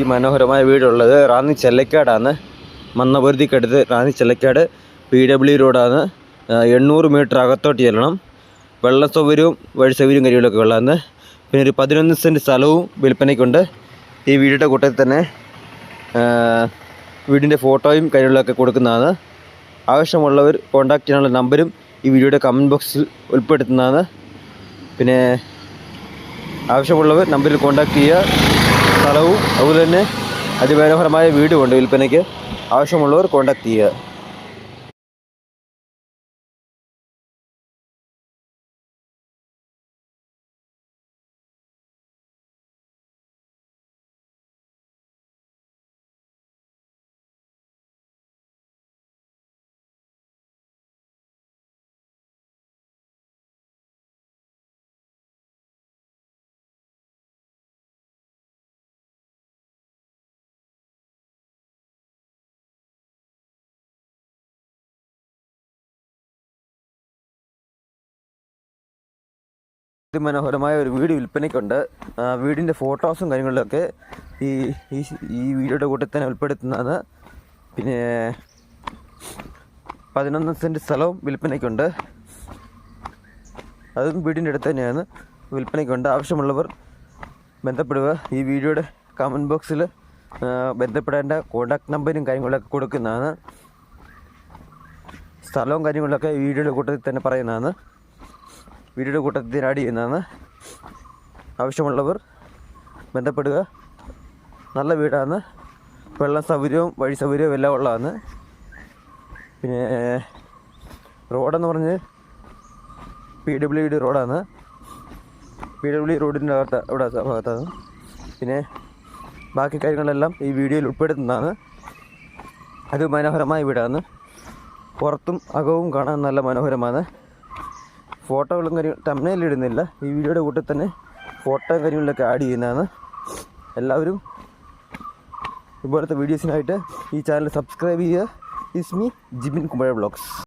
ഈ മനോഹരമായ വീടുള്ളത് റാന്നി ചെല്ലക്കാടാണ്. മന്നപുരത്തിക്കടുത്ത് റാന്നി ചെല്ലക്കാട് പി ഡബ്ല്യു റോഡാണ്. എണ്ണൂറ് മീറ്റർ അകത്തോട്ട് ചെല്ലണം. വെള്ള സൗകര്യവും വഴി സൗകര്യവും കാര്യങ്ങളൊക്കെ ഉള്ളതാണ്. പിന്നെ ഒരു പതിനൊന്ന് സെന്റ് സ്ഥലവും വിൽപ്പനയ്ക്കുണ്ട്. ഈ വീടിന്റെ കൂട്ടത്തിൽ തന്നെ വീടിന്റെ ഫോട്ടോയും കാര്യങ്ങളൊക്കെ കൊടുക്കുന്നതാണ്. ആവശ്യമുള്ളവർ കോൺടാക്ട് ചെയ്യാനുള്ള നമ്പരും ഈ വീഡിയോയുടെ കമന്റ് ബോക്സിൽ ഉൾപ്പെടുത്തുന്നതാണ്. പിന്നെ ആവശ്യമുള്ളവർ നമ്പറിൽ കോൺടാക്ട് ചെയ്യുക. സ്ഥലവും അതുപോലെ തന്നെ അതിമനോഹരമായ വീടുമുണ്ട് വിൽപ്പനയ്ക്ക്. ആവശ്യമുള്ളവർ കോൺടാക്ട് ചെയ്യുക. അതിമനോഹരമായ ഒരു വീട് വിൽപ്പനയ്ക്കുണ്ട്. വീടിന്റെ ഫോട്ടോസും കാര്യങ്ങളിലൊക്കെ ഈ ഈ ഈ വീഡിയോയുടെ കൂട്ടത്തിൽ തന്നെ ഉൾപ്പെടുത്തുന്നതാണ്. പിന്നെ പതിനൊന്ന് സെന്റ് സ്ഥലവും വിൽപ്പനയ്ക്കുണ്ട്. അതും വീടിന്റെ അടുത്ത് തന്നെയാണ് വിൽപ്പനയ്ക്കുണ്ട്. ആവശ്യമുള്ളവർ ബന്ധപ്പെടുക. ഈ വീഡിയോയുടെ കമന്റ് ബോക്സിൽ ബന്ധപ്പെടേണ്ട കോൺടാക്ട് നമ്പരും കാര്യങ്ങളൊക്കെ കൊടുക്കുന്നതാണ്. സ്ഥലവും കാര്യങ്ങളൊക്കെ വീഡിയോയുടെ കൂട്ടത്തിൽ തന്നെ പറയുന്നതാണ്. വീഡിയോയുടെ കൂട്ടത്തിൽ ആഡ് ചെയ്യുന്നതാണ് ആവശ്യമുള്ളവർ ബന്ധപ്പെടുക. നല്ല വീടാണ്. വെള്ളം സൗകര്യവും വഴി സൗകര്യവും എല്ലാം ഉള്ളതാണ്. പിന്നെ റോഡെന്ന് പറഞ്ഞ് പി ഡബ്ല്യു ഡി റോഡാണ്. പി ഡബ്ല്യു റോഡിന്റെ അകത്ത് ഇവിടെ ഭാഗത്താണ് പിന്നെ ബാക്കി കാര്യങ്ങളെല്ലാം ഈ വീഡിയോയിൽ ഉൾപ്പെടുത്തുന്നതാണ്. അത് മനോഹരമായ വീടാണ്. പുറത്തും അകവും കാണാൻ നല്ല മനോഹരമാണ്. ഫോട്ടോകളും കാര്യം തമ്മനയിൽ ഇടുന്നില്ല. ഈ വീഡിയോയുടെ കൂട്ടത്തിൽ തന്നെ ഫോട്ടോ കാര്യങ്ങളിലൊക്കെ ആഡ് ചെയ്യുന്നതാണ്. എല്ലാവരും ഇതുപോലത്തെ വീഡിയോസിനായിട്ട് ഈ ചാനൽ സബ്സ്ക്രൈബ് ചെയ്യുക. Is me Jibin Kumbazha blogs